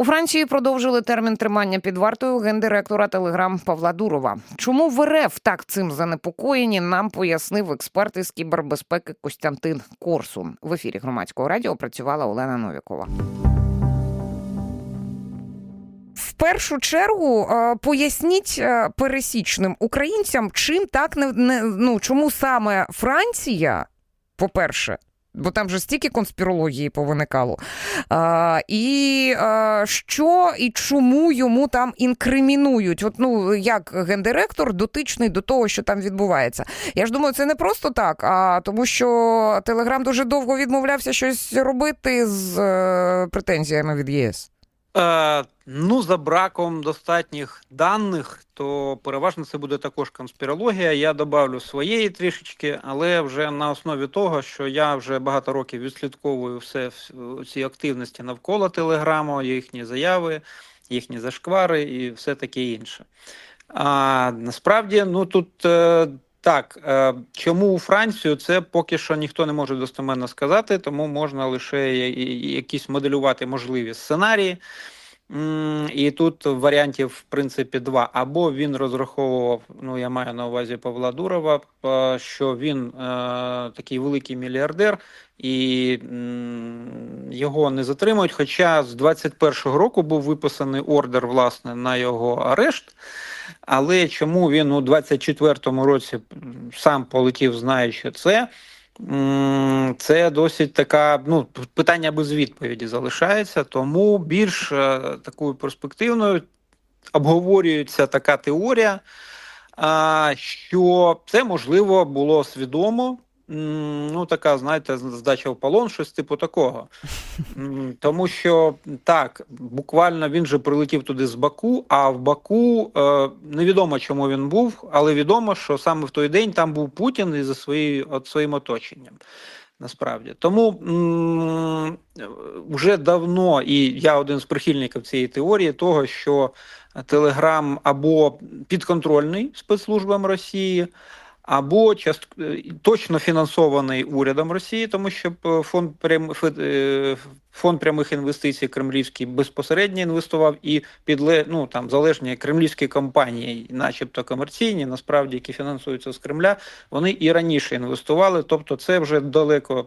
У Франції продовжили термін тримання під вартою гендиректора Телеграм Павла Дурова. Чому в РФ так цим занепокоєні? Нам пояснив експерт із кібербезпеки Костянтин Корсун. В ефірі громадського радіо працювала Олена Новікова. В першу чергу е, поясніть е, пересічним українцям, чим так не, ну чому саме Франція, по-перше, бо там же стільки конспірології повиникало. А, і а, що і чому йому там інкримінують? От ну як гендиректор дотичний до того, що там відбувається. Я ж думаю, це не просто так, а тому, що Телеграм дуже довго відмовлявся щось робити з е, претензіями від ЄС. Е, ну, за браком достатніх даних, то переважно це буде також конспірологія. Я добавлю своєї трішечки, але вже на основі того, що я вже багато років відслідковую все ці активності навколо Телеграму, їхні заяви, їхні зашквари і все таке інше. А насправді, ну тут. Е, так, е, чому у Францію це поки що ніхто не може достеменно сказати, тому можна лише якісь моделювати можливі сценарії. І тут варіантів, в принципі, два. Або він розраховував, ну я маю на увазі Павла Дурова, е, що він е, такий великий мільярдер і його не затримують. Хоча з 21-го року був виписаний ордер власне на його арешт. Але чому він у 24-му році сам полетів, знаючи це? Це досить така ну, питання без відповіді залишається, тому більш е, такою перспективною обговорюється така теорія, що це можливо було свідомо ну, така, знаєте, здача в полон, щось типу такого. Тому що так, буквально він же прилетів туди з Баку, а в Баку е, невідомо, чому він був, але відомо, що саме в той день там був Путін із свої, от, своїм оточенням. Насправді тому м вже давно, і я один з прихильників цієї теорії, того, що Телеграм або підконтрольний спецслужбам Росії або част... Е, точно фінансований урядом Росії, тому що е, фонд прям е, фонд прямих інвестицій Кремлівський безпосередньо інвестував і підле ну там залежні кремлівські компанії, начебто комерційні, насправді які фінансуються з Кремля, вони і раніше інвестували. Тобто, це вже далеко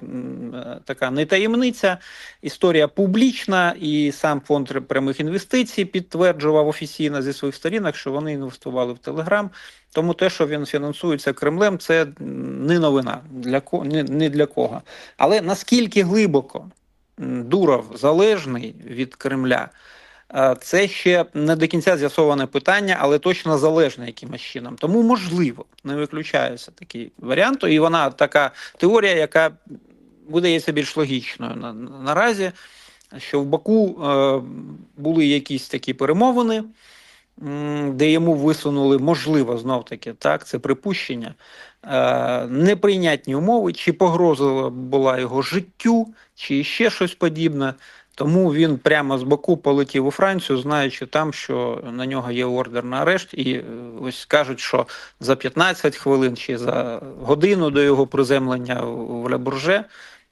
така не таємниця, історія публічна, і сам фонд прямих інвестицій підтверджував офіційно зі своїх сторінок, що вони інвестували в Телеграм. Тому те, що він фінансується Кремлем, це не новина для не для кого. Але наскільки глибоко Дуров залежний від Кремля, це ще не до кінця з'ясоване питання, але точно залежне якимось чином. Тому можливо, не виключається такий варіант. І вона така теорія, яка видається більш логічною на, наразі, що в Баку е, були якісь такі перемовини де йому висунули, можливо, знов таки, так, це припущення, е, неприйнятні умови, чи погроза була його життю, чи ще щось подібне. Тому він прямо з боку полетів у Францію, знаючи там, що на нього є ордер на арешт, і е, ось кажуть, що за 15 хвилин чи за годину до його приземлення в Лебурже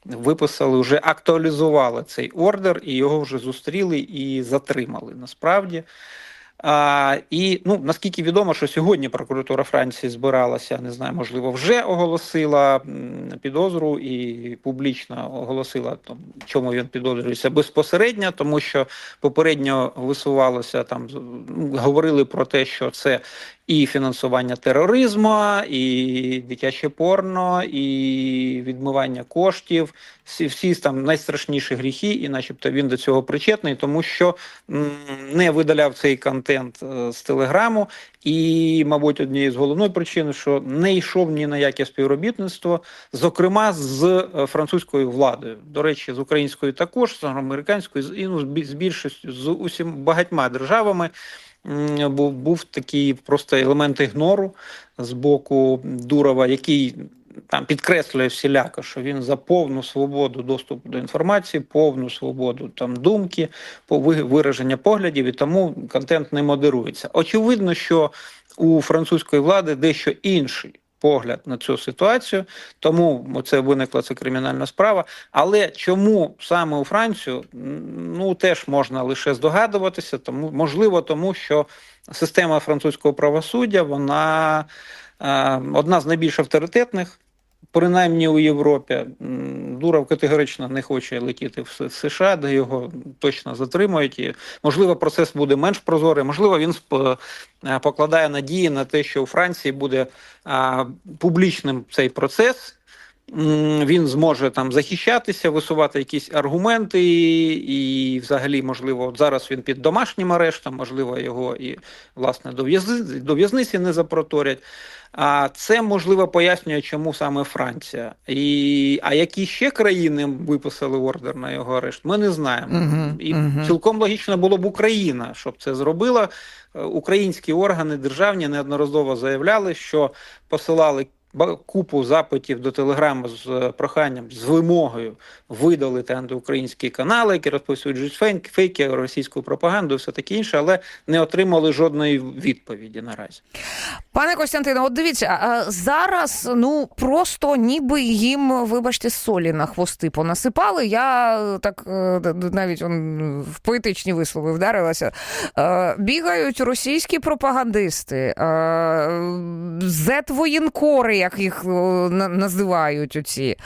виписали, вже актуалізували цей ордер, і його вже зустріли і затримали насправді. А, І ну наскільки відомо, що сьогодні прокуратура Франції збиралася, не знаю, можливо, вже оголосила підозру і публічно оголосила там, чому він підозрюється безпосередньо, тому що попередньо висувалося там, говорили про те, що це і фінансування тероризму, і дитяче порно, і відмивання коштів, всі всі там найстрашніші гріхи, і, начебто, він до цього причетний, тому що не видаляв цей контент е, з телеграму, і, мабуть, однією з головної причини, що не йшов ні на яке співробітництво, зокрема з е, французькою владою. До речі, з українською також, з американською і ну, з більшістю з усім багатьма державами був був такий просто елемент ігнору з боку Дурова, який там підкреслює всіляко, що він за повну свободу доступу до інформації, повну свободу там думки, вираження поглядів, і тому контент не модерується. Очевидно, що у французької влади дещо інший погляд на цю ситуацію, тому це виникла ця кримінальна справа. Але чому саме у Францію? Ну теж можна лише здогадуватися, тому можливо, тому що система французького правосуддя вона е, одна з найбільш авторитетних. Принаймні у Європі Дуров категорично не хоче летіти в США, де його точно затримують. І, можливо, процес буде менш прозорий. Можливо, він е, покладає надії на те, що у Франції буде публічним цей процес. Він зможе там захищатися, висувати якісь аргументи, і, взагалі, можливо, от зараз він під домашнім арештом, можливо, його і власне до в'язниці, до в'язниці не запроторять. А це можливо пояснює, чому саме Франція. І, а які ще країни виписали ордер на його арешт, ми не знаємо. Мгм, І мгм. цілком логічно було б Україна, щоб це зробила. Е, Українські органи державні неодноразово заявляли, що посилали купу запитів до телеграму з е, проханням з вимогою видалити антиукраїнські канали, які розповсюджують фейк- фейки, російську пропаганду, все таке інше, але не отримали жодної відповіді наразі. Пане Костянтине, от дивіться, зараз ну просто ніби їм, вибачте, солі на хвости понасипали. Я е, так е, навіть он, в поетичні вислови вдарилася. Бігають російські пропагандисти, е, зет-воєнкори, як їх е, називають оці.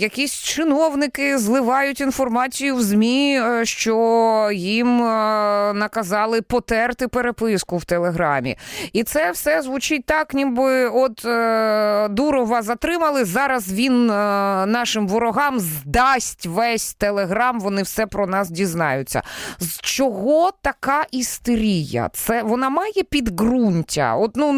Якісь чиновники зливають інформацію в ЗМІ, е, що їм е, наказали потерти переписку в Телеграмі. І це все звучить так, ніби от Дурова затримали. Зараз він нашим ворогам здасть весь телеграм. Вони все про нас дізнаються. З чого така істерія? Це вона має підґрунтя. От ну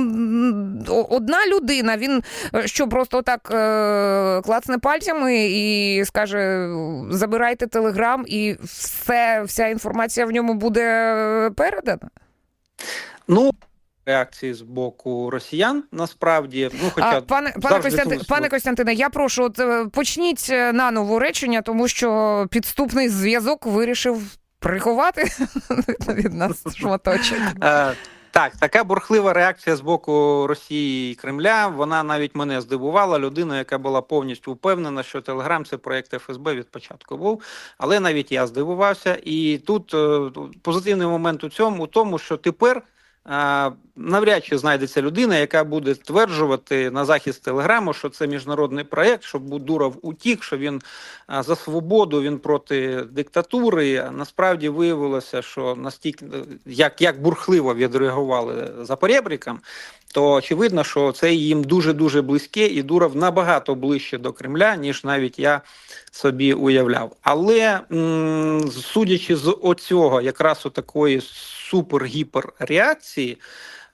одна людина, він е, що просто так е, клацне пальцями і скаже: забирайте телеграм, і все, вся інформація в ньому буде передана. Ну, реакції з боку росіян насправді, ну хоча А, пане, пане, завжди Костянтин, пане Костянтине, я прошу, от, е, почніть е, наново речення, тому що підступний зв'язок вирішив приховати від нас шматочок. Так, така бурхлива реакція з боку Росії і Кремля. Вона навіть мене здивувала. Людина, яка була повністю впевнена, що Телеграм це проєкт ФСБ від початку був. Але навіть я здивувався. І тут е, позитивний момент у цьому у тому, що тепер. Навряд чи знайдеться людина, яка буде стверджувати на захист телеграму, що це міжнародний проект, щоб Будуров утік, що він за свободу, він проти диктатури. Насправді виявилося, що настільки як, як бурхливо відреагували за поребриком, то очевидно, що це їм дуже дуже близьке, і Дуров набагато ближче до Кремля, ніж навіть я собі уявляв. Але судячи з оцього, якраз у такої супер-гіпер реакції.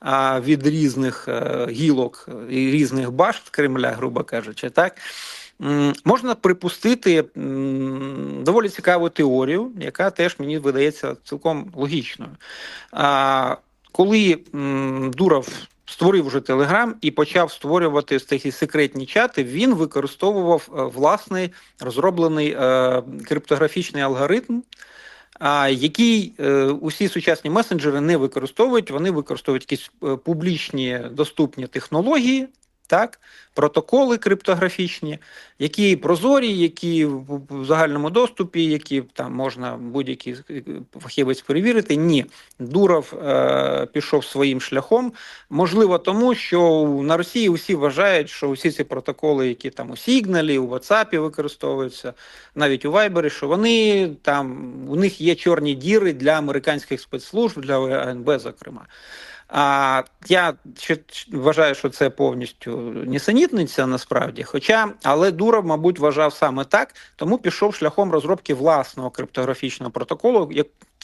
а, Від різних е, гілок і різних башт Кремля, грубо кажучи, так Можна припустити доволі цікаву теорію, яка теж мені видається цілком логічною. Коли Дуров створив вже Телеграм і почав створювати такі секретні чати, він використовував е, власний розроблений е, криптографічний алгоритм. А який е, усі сучасні месенджери не використовують, вони використовують якісь е, публічні доступні технології, так, протоколи криптографічні, які прозорі, які в загальному доступі, які там можна будь-який е, фахівець перевірити. Ні, Дуров е, пішов своїм шляхом. Можливо, тому що на Росії усі вважають, що усі ці протоколи, які там у Сігналі, у WhatsApp використовуються, навіть у Вайбері, що вони там у них є чорні діри для американських спецслужб, для АНБ, зокрема. А я вважаю, що це повністю нісенітниця насправді. Хоча, але Дуров, мабуть, вважав саме так, тому пішов шляхом розробки власного криптографічного протоколу,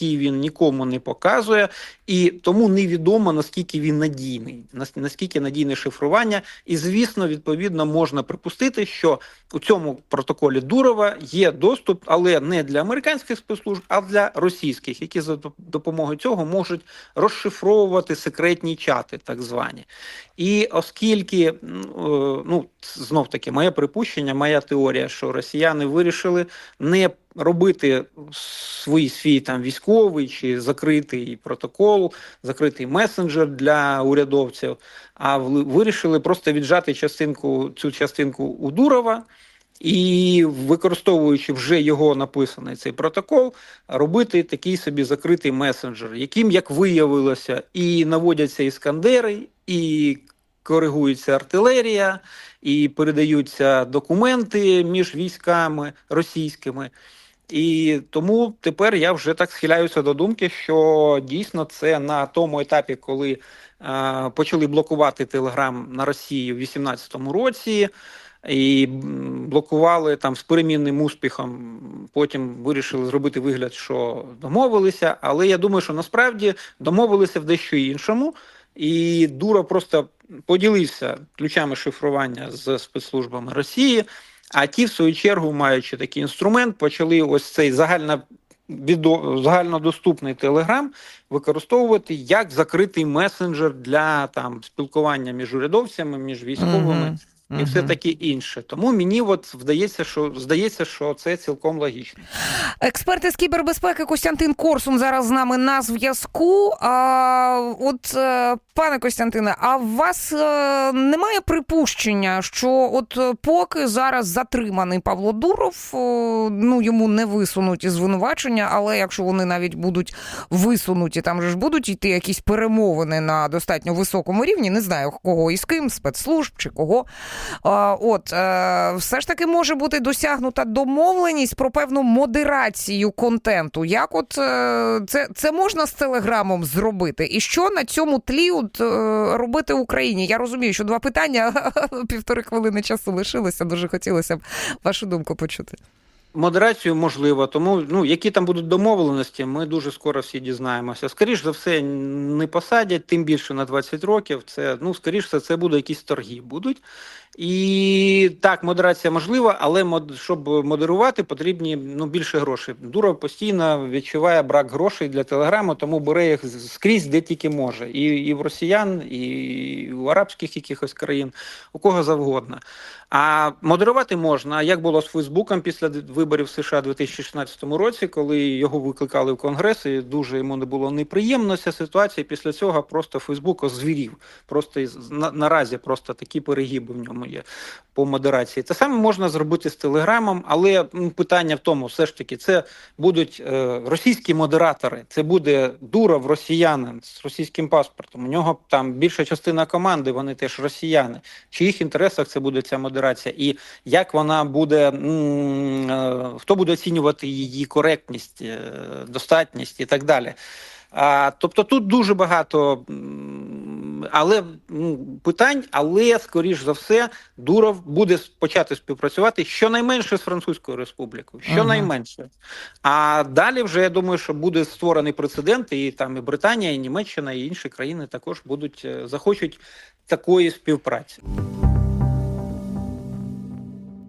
який він нікому не показує, і тому невідомо наскільки він надійний, наскільки надійне шифрування. І звісно, відповідно можна припустити, що у цьому протоколі Дурова є доступ, але не для американських спецслужб, а для російських, які за допомогою цього можуть розшифровувати секретні чати, так звані. І оскільки е, ну знов таки моє припущення, моя теорія, що росіяни вирішили не робити свій свій там військовий чи закритий протокол, закритий месенджер для урядовців, а вирішили просто віджати частинку цю частинку у Дурова. І використовуючи вже його написаний цей протокол, робити такий собі закритий месенджер, яким, як виявилося, і наводяться іскандери, і коригується артилерія, і передаються документи між військами російськими. І тому тепер я вже так схиляюся до думки, що дійсно це на тому етапі, коли е, почали блокувати Телеграм на Росії в 2018 році. І блокували там з перемінним успіхом. Потім вирішили зробити вигляд, що домовилися. Але я думаю, що насправді домовилися в дещо іншому. І Дура просто поділився ключами шифрування з спецслужбами Росії. А ті, в свою чергу, маючи такий інструмент, почали ось цей загально загальнодоступний Телеграм використовувати як закритий месенджер для там спілкування між урядовцями, між військовими Мгм. І все таке інше. Тому мені от вдається, що здається, що це цілком логічно. Експерт з кібербезпеки Костянтин Корсун зараз з нами на зв'язку. А, от, е, пане Костянтине, а у вас е, немає припущення, що от е, поки зараз затриманий Павло Дуров, ну йому не висунуть звинувачення, але якщо вони навіть будуть висунуті, там же ж будуть йти якісь перемовини на достатньо високому рівні, не знаю кого і з ким, спецслужб чи кого. От е, все ж таки може бути досягнута домовленість про певну модерацію контенту. Як от е, це, це можна з телеграмом зробити? І що на цьому тлі от, е, робити Україні? Я розумію, що два питання півтори хвилини часу лишилося. Дуже хотілося б вашу думку почути. Модерацію можливо, тому ну які там будуть домовленості, ми дуже скоро всі дізнаємося. Скоріш за все, не посадять, тим більше на 20 років. Це ну скоріш за це буде якісь торги будуть. І так, модерація можлива, але мод, щоб модерувати, потрібні ну більше грошей. Дуров постійно відчуває брак грошей для телеграму, тому бере їх скрізь, де тільки може, і, і в росіян, і у арабських якихось країн, у кого завгодно. А модерувати можна. Як було з Фейсбуком після виборів США у 2016 році, коли його викликали в Конгрес, і дуже йому не було неприємно ця ситуація. Після цього просто Фейсбук озвірів. Просто на, наразі просто такі перегиби в ньому є по модерації. Те саме можна зробити з Телеграмом, але питання в тому, все ж таки, це будуть е, російські модератори. Це буде Дуров, росіянин з російським паспортом. У нього там більша частина команди, вони теж росіяни. В чиїх інтересах це буде ця модерація, і як вона буде, е, хто буде оцінювати її коректність, е, достатність і так далі. А, тобто тут дуже багато але питань, але скоріш за все, Дуров буде почати співпрацювати щонайменше з Французькою Республікою, щонайменше. А далі вже я думаю, що буде створений прецедент, і там і Британія, і Німеччина, і інші країни також будуть е, захочуть такої співпраці.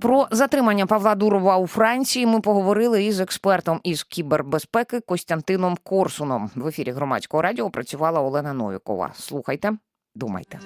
Про затримання Павла Дурова у Франції ми поговорили із експертом із кібербезпеки Костянтином Корсуном. В ефірі громадського радіо працювала Олена Новікова. Слухайте, думайте.